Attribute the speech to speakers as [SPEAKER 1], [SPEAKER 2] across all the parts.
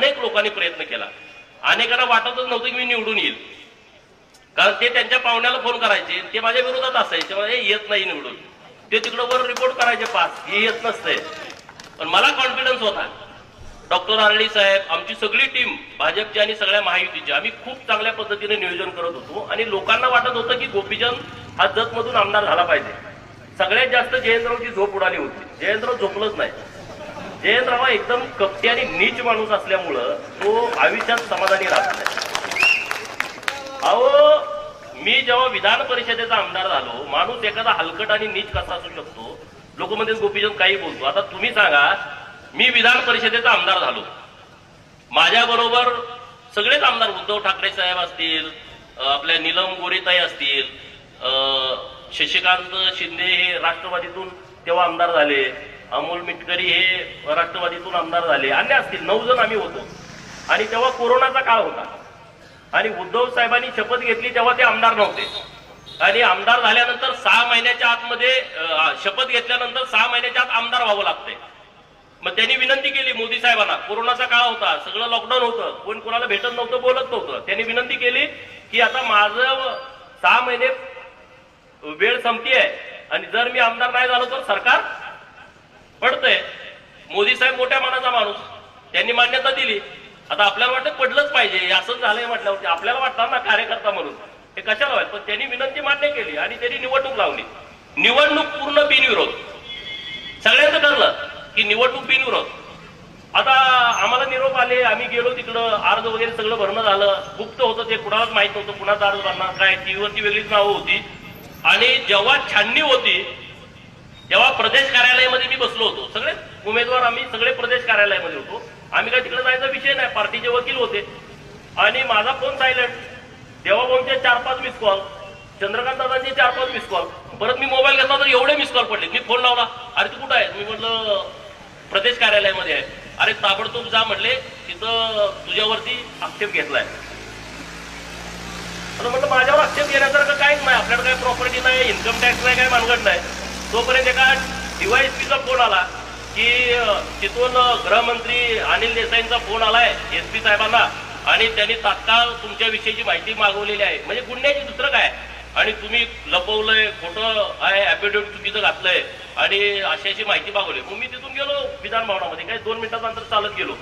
[SPEAKER 1] अनेक लोकांनी प्रयत्न केला. अनेकांना वाटतच नव्हतं की मी निवडून येईल. कारण ते त्यांच्या पाहुण्याला फोन करायचे ते माझ्या विरोधात असायचे. मला येत नाही निवडून. ते तिकडं वर रिपोर्ट करायचे पास. हे येत नसतंय पण मला कॉन्फिडन्स होता. डॉक्टर आरडी साहेब आमची सगळी टीम भाजपची आणि सगळ्या महायुतीची आम्ही खूप चांगल्या पद्धतीने नियोजन करत होतो. आणि लोकांना वाटत होतं की गोपीचंद हा जतमधून आमदार झाला पाहिजे. सगळ्यात जास्त जयंतरावची झोप उडाली होती. जयंतराव झोपलंच नाही. जयंतराव एकदम कपटी आणि नीच माणूस असल्यामुळं तो आयुष्यात समाधानी राहत नाही. अहो मी जेव्हा विधान परिषदेचा आमदार झालो माणूस एखादा हलकट आणि नीच कसा असू शकतो? लोक म्हणजे गोपीचंद काही बोलतो. आता तुम्ही सांगा मी विधान परिषदेचा आमदार झालो. माझ्या बरोबर सगळेच आमदार उद्धव ठाकरे साहेब असतील आपल्या नीलम गोरेताई असतील शशिकांत शिंदे हे राष्ट्रवादीतून तेव्हा आमदार झाले. अमोल मिटकरी हे राष्ट्रवादीतून आमदार झाले. अन्य असतील नऊ जण आम्ही होतो. आणि तेव्हा कोरोनाचा काळ होता. आणि उद्धव साहेबांनी शपथ घेतली तेव्हा ते आमदार नव्हते. आणि आमदार झाल्यानंतर सहा महिन्याच्या आतमध्ये शपथ घेतल्यानंतर सहा महिन्याच्या आत आमदार व्हावं लागतंय. मग त्यांनी विनंती केली मोदी साहेबांना. कोरोनाचा काळ होता सगळं लॉकडाऊन होतं. कोण कोणाला भेटत नव्हतं बोलत नव्हतं. त्यांनी विनंती केली की आता माझं सहा महिने वेळ संपतीये आणि जर मी आमदार नाही झालो तर सरकार पडतंय. मोदी साहेब मोठ्या मनाचा माणूस. त्यांनी मान्यता दिली. आता आपल्याला वाटतं पडलंच पाहिजे. असंच झालंय म्हटल्यावरती आपल्याला वाटतं ना कार्यकर्ता म्हणून. हे कशाला व्हायचं पण त्यांनी विनंती मान्य केली आणि त्यांनी निवडणूक लावली. निवडणूक पूर्ण बिनविरोध. सगळ्यांचं ठरलं की निवडणूक बिनविरोध. आता आम्हाला निरोप आले. आम्ही गेलो तिकडं. अर्ज वगैरे सगळं भरणं झालं. गुप्त होतं ते. कुणालाच माहीत नव्हतं कुणाचा अर्ज भरणार. काय? टीव्हीवरती वेगळीच नावं होती. आणि जेव्हा छाननी होती तेव्हा प्रदेश कार्यालयामध्ये मी बसलो होतो सगळे उमेदवार आम्ही सगळे प्रदेश कार्यालयामध्ये होतो. आम्ही काय तिकडे जायचा विषय नाही पार्टीचे वकील होते. आणि माझा फोन सायलेंट. देवाभाऊंचे चार पाच मिस कॉल चंद्रकांत दादांचे चार पाच मिस कॉल परत मी मोबाईल घेतला तर एवढे मिस कॉल पडले. मी फोन लावला अरे तू कुठं आहे मी म्हटलं प्रदेश कार्यालयामध्ये आहे. अरे ताबडतोब जा म्हटले तिथं तुझ्यावरती आक्षेप घेतलाय. म्हटलं माझ्यावर आक्षेप घेण्यासारखं काहीच नाही. आपल्याकडे काही प्रॉपर्टी नाही इन्कम टॅक्स नाही काय मानगड नाही. तोपर्यंत एका डीवायएसपीचा फोन आला की तिथून गृहमंत्री अनिल देसाईंचा फोन आलाय एस पी साहेबांना आणि त्यांनी तात्काळ तुमच्याविषयीची माहिती मागवलेली आहे. म्हणजे गुन्ह्याची दुसरं काय? आणि तुम्ही लपवलंय खोटं आहे ऍफिडेव्हिट चुकीचं घातलंय आणि अशी अशी माहिती मागवली. मग मी तिथून गेलो विधान भवनामध्ये. काही दोन मिनिटाचं अंतर चालत गेलो.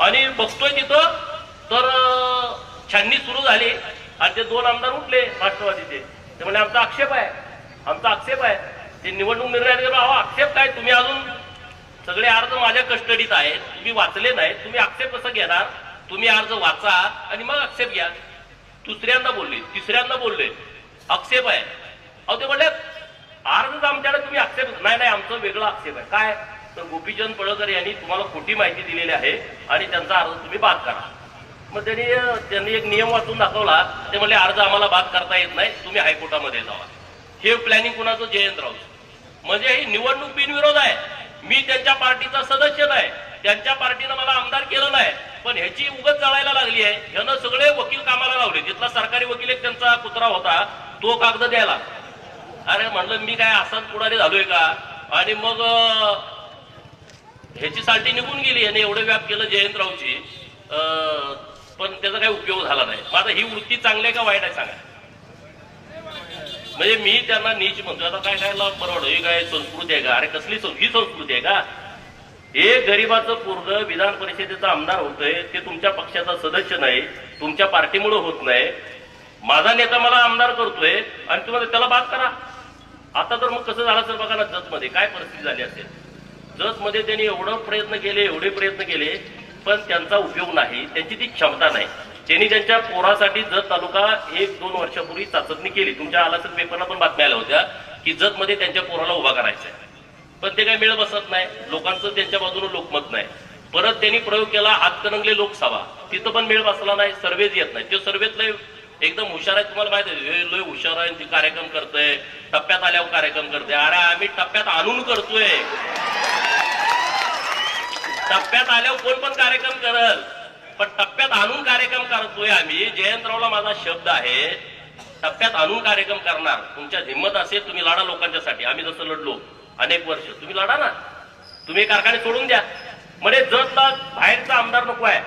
[SPEAKER 1] आणि बघतोय तिथं तर छाननी सुरू झाली. आणि ते दोन आमदार उठले राष्ट्रवादीचे. ते म्हणजे आमचा आक्षेप आहे. आमचा आक्षेप आहे. ते निवडणूक निर्णय अहो आक्षेप काय तुम्ही अजून. सगळे अर्ज माझ्या कस्टडीत आहेत. तुम्ही वाचले नाहीत. तुम्ही आक्षेप कसं घेणार? तुम्ही अर्ज वाचा आणि मग आक्षेप घ्या. दुसऱ्यांदा बोलले तिसऱ्यांदा बोलले. आक्षेप आहे. अहो ते म्हणले अर्ज आमच्याकडे तुम्ही आक्षेप नाही नाही आमचं वेगळं आक्षेप आहे. काय? तर गोपीचंद पळकर यांनी तुम्हाला खोटी माहिती दिलेली आहे आणि त्यांचा अर्ज तुम्ही बाद करा. मग त्यांनी त्यांनी एक नियम वाचून दाखवला. ते म्हणले अर्ज आम्हाला बाद करता येत नाही. तुम्ही हायकोर्टामध्ये जावा. हे प्लॅनिंग कुणाचं? जयंत जयंतराव म्हणजे ही निवडणूक बिनविरोध आहे. मी त्यांच्या पार्टीचा सदस्य नाही. त्यांच्या पार्टीनं मला आमदार केलं नाही. पण ह्याची उगत जळायला लागली आहे. ह्यानं सगळे वकील कामाला लावले. जिथला सरकारी वकील एक त्यांचा कुत्रा होता तो कागद द्यायला. अरे म्हणलं मी काय असाच पुढारी झालोय का? आणि मग ह्याची साठी निघून गेली याने एवढं व्याप केलं जयंतरावची. अं, पण त्याचा काही उपयोग झाला नाही. माझा ही वृत्ती चांगली आहे का वाईट आहे सांगा. म्हणजे मी त्यांना नीच म्हणतो आता काय काय लाभ परवड ही काय संस्कृती आहे का? अरे कसली ही संस्कृती आहे का? हे गरीबाचं पोरग विधान परिषदेचा आमदार होतोय. ते तुमच्या पक्षाचा सदस्य नाही. तुमच्या पार्टीमुळे होत नाही. माझा नेता मला आमदार करतोय. आणि तुम्हाला त्याला बाद करा. आता तर मग कसं झालं सर बघा ना जतमध्ये काय परिस्थिती झाली असेल? जतमध्ये त्यांनी एवढं प्रयत्न केले एवढे प्रयत्न केले पण त्यांचा उपयोग नाही. त्यांची ती क्षमता नाही. त्यांनी त्यांच्या पोरासाठी जत तालुका एक दोन वर्षापूर्वी चाचपणी केली. तुमच्या आला पेपरला पण बातम्या आल्या होत्या की जतमध्ये त्यांच्या पोराला उभा करायचा आहे पण ते काही मेळ बसत नाही. लोकांचं त्यांच्या बाजूने लोकमत नाही. परत त्यांनी प्रयोग केला हातकणंगले लोकसभा तिथं पण मेळ बसला नाही सर्वेच येत नाही ते सर्वेत लय एकदम हुशार आहे तुम्हाला माहिती आहे हे लय हुशार आहे ते कार्यक्रम करतोय. टप्प्यात आल्यावर कार्यक्रम करते अरे आम्ही टप्प्यात आणून करतोय. टप्प्यात आल्यावर कोण पण कार्यक्रम करल. पण टप्प्यात आणून कार्यक्रम करतोय आम्ही. जयंतरावला माझा शब्द आहे टप्प्यात आणून कार्यक्रम करणार. तुमच्या हिंमत असेल तुम्ही लढा लोकांच्यासाठी. आम्ही जसं लढलो अनेक वर्ष. तुम्ही लढा ना. तुम्ही कारखाने सोडून द्या. म्हणजे जतला बाहेरचा आमदार नको आहे.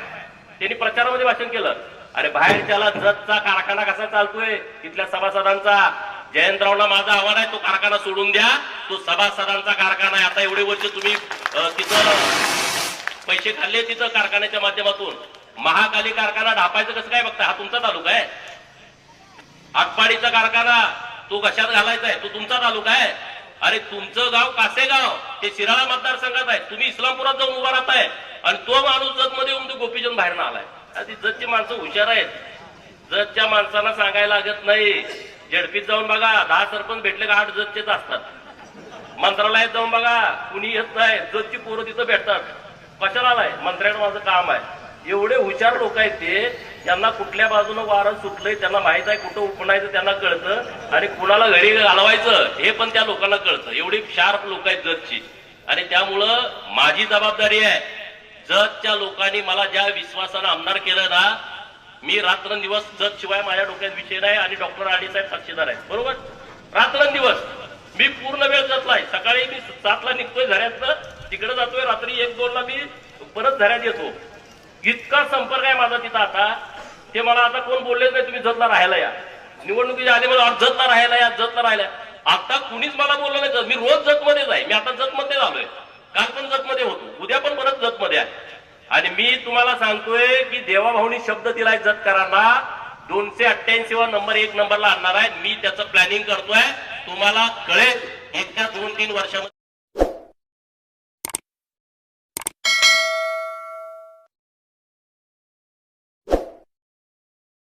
[SPEAKER 1] त्यांनी प्रचारामध्ये भाषण केलं. अरे बाहेरच्याला जतचा कारखाना कसा चालतोय? तिथल्या सभासदांचा. जयंतरावला माझा आव्हान आहे तो कारखाना सोडून द्या. तो सभासदांचा कारखाना आहे. आता एवढे वर्ष तुम्ही तिथं पैसे खाल्ले तिथं कारखान्याच्या माध्यमातून. महाकाली कारखाना ढापायचं कसं काय बघता हा तुमचा तालुका आहे. आटपाडीचा कारखाना तो कशात घालायचा आहे तो तुमचा तालुका आहे. अरे तुमचं गाव कासेगाव ते शिराळा मतदारसंघात आहे. तुम्ही इस्लामपुरात जाऊन उभा राहताय. आणि तो माणूस जत मध्ये येऊन तो गोपीजन बाहेर आलाय. आधी जतची माणसं हुशार आहेत. जतच्या माणसांना सांगायला लागत नाही. झडपीत जाऊन बघा दहा सरपंच भेटले का आठ जतचेच असतात. मंत्रालयात जाऊन बघा कुणी येत नाही. जतची पोरं तिथं भेटतात. कशाला आलाय? मंत्र्यानं माझं काम आहे. एवढे हुशार लोक आहेत ते त्यांना कुठल्या बाजूनं वारं सुटलंय त्यांना माहीत आहे कुठं उपणायचं त्यांना कळतं आणि कुणाला घरी घालवायचं हे पण त्या लोकांना कळतं. एवढी शार्प लोक आहेत जतची. आणि त्यामुळं माझी जबाबदारी आहे जतच्या लोकांनी मला ज्या विश्वासानं आमदार केलं ना मी रात्रंदिवस जत शिवाय माझ्या डोक्यात विषय नाही आणि डॉक्टर आडी साहेब साक्षीदार आहेत. बरोबर? रात्रंदिवस. मी पूर्ण वेळ जतलाय. सकाळी मी सातला निघतोय झऱ्यातनं. तिकडे जातोय रात्री एक दोनला मी परत झऱ्यात येतो. इतका संपर्क आहे माझा तिथं आता ते मला आता कोण बोललेच नाही तुम्ही जतला राहायला या. निवडणुकीच्या आधी मला जतला राहायला या जतला राहायला आता कुणीच मला बोललं नाही जत. मी रोज जतमध्येच आहे. मी आता जतमध्ये आलोय काल पण जतमध्ये होतो. उद्या पण परत जतमध्ये आहे. आणि मी तुम्हाला सांगतोय की देवाभाऊनी शब्द दिलाय जतकरांना दोनशे अठ्ठ्याऐंशी वा नंबर एक नंबरला आणणार आहे. मी त्याचं प्लॅनिंग करतोय. तुम्हाला कळेल. येत्या दोन तीन वर्षामध्ये